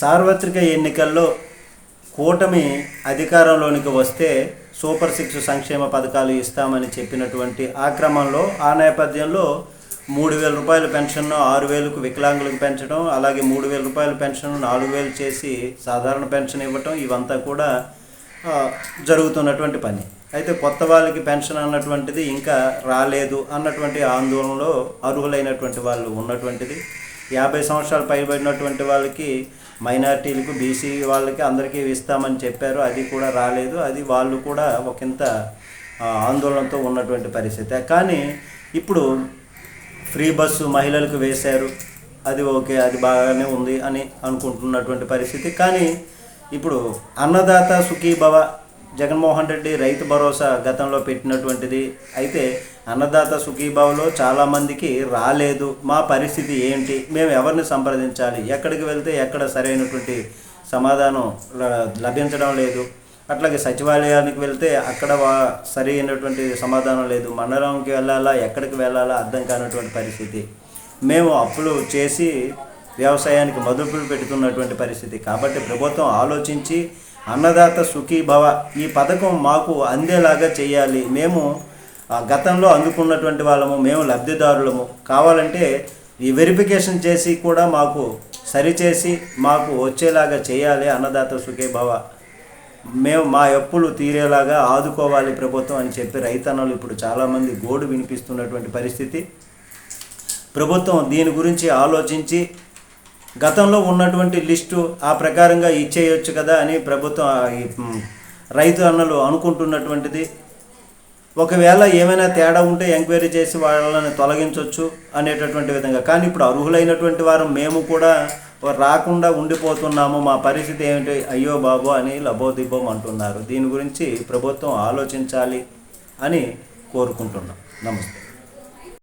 సార్వత్రిక ఎన్నికల్లో కూటమి అధికారంలోనికి వస్తే సూపర్ సిక్స్ సంక్షేమ పథకాలు ఇస్తామని చెప్పినటువంటి ఆ క్రమంలో ఆ నేపథ్యంలో మూడు వేల రూపాయల పెన్షన్ ఆరు వేలకు వికలాంగులకు పెంచడం అలాగే మూడు వేల రూపాయల పెన్షన్ నాలుగు వేలు చేసి సాధారణ పెన్షన్ ఇవ్వటం ఇవంతా కూడా జరుగుతున్నటువంటి పని. అయితే కొత్త వాళ్ళకి పెన్షన్ అన్నటువంటిది ఇంకా రాలేదు అన్నటువంటి ఆందోళనలో అర్హులైనటువంటి వాళ్ళు ఉన్నటువంటిది. యాభై సంవత్సరాలు పైబడినటువంటి వాళ్ళకి మైనార్టీలకు బీసీ వాళ్ళకి అందరికీ ఇస్తామని చెప్పారు. అది కూడా రాలేదు. అది వాళ్ళు కూడా ఒకంత ఆందోళనతో ఉన్నటువంటి పరిస్థితి. కానీ ఇప్పుడు ఫ్రీ బస్సు మహిళలకు వేశారు. అది ఓకే అది బాగానే ఉంది అని అనుకుంటున్నటువంటి పరిస్థితి. కానీ ఇప్పుడు అన్నదాత సుఖీభవ జగన్మోహన్ రెడ్డి రైతు భరోసా గతంలో పెట్టినటువంటిది. అయితే అన్నదాత సుఖీభావలో చాలామందికి రాలేదు. మా పరిస్థితి ఏంటి? మేము ఎవరిని సంప్రదించాలి? ఎక్కడికి వెళ్తే ఎక్కడ సరైనటువంటి సమాధానం లభించడం లేదు. అట్లాగే సచివాలయానికి వెళ్తే అక్కడ వా- సరైనటువంటి సమాధానం లేదు. మండలంకి వెళ్ళాలా? ఎక్కడికి వెళ్ళాలా? అర్థం కానటువంటి పరిస్థితి. మేము అప్పులు చేసి వ్యవసాయానికి మదుపులు పెడుతున్నటువంటి పరిస్థితి. కాబట్టి ప్రభుత్వం ఆలోచించి అన్నదాత సుఖీభవ ఈ పథకం మాకు అందేలాగా చేయాలి. మేము గతంలో అందుకున్నటువంటి వాళ్ళము మేము లబ్ధిదారులము. కావాలంటే ఈ వెరిఫికేషన్ చేసి కూడా మాకు సరిచేసి మాకు వచ్చేలాగా చేయాలి అన్నదాత సుఖీభవ మేము మా అప్పులు తీరేలాగా ఆదుకోవాలి ప్రభుత్వం అని చెప్పి రైతన్నలు ఇప్పుడు చాలామంది గోడు వినిపిస్తున్నటువంటి పరిస్థితి. ప్రభుత్వం దీని గురించి ఆలోచించి గతంలో ఉన్నటువంటి లిస్టు ఆ ప్రకారంగా ఇచ్చేయొచ్చు కదా అని ప్రభుత్వం రైతు అన్నలు అనుకుంటున్నటువంటిది. ఒకవేళ ఏమైనా తేడా ఉంటే ఎంక్వైరీ చేసి వాళ్ళని తొలగించవచ్చు అనేటటువంటి విధంగా. కానీ ఇప్పుడు అర్హులైనటువంటి వారు మేము కూడా రాకుండా ఉండిపోతున్నాము మా పరిస్థితి ఏమిటి అయ్యో బాబు అని లబోదిబ్బం అంటున్నారు. దీని గురించి ప్రభుత్వం ఆలోచించాలి అని కోరుకుంటున్నాం. నమస్తే.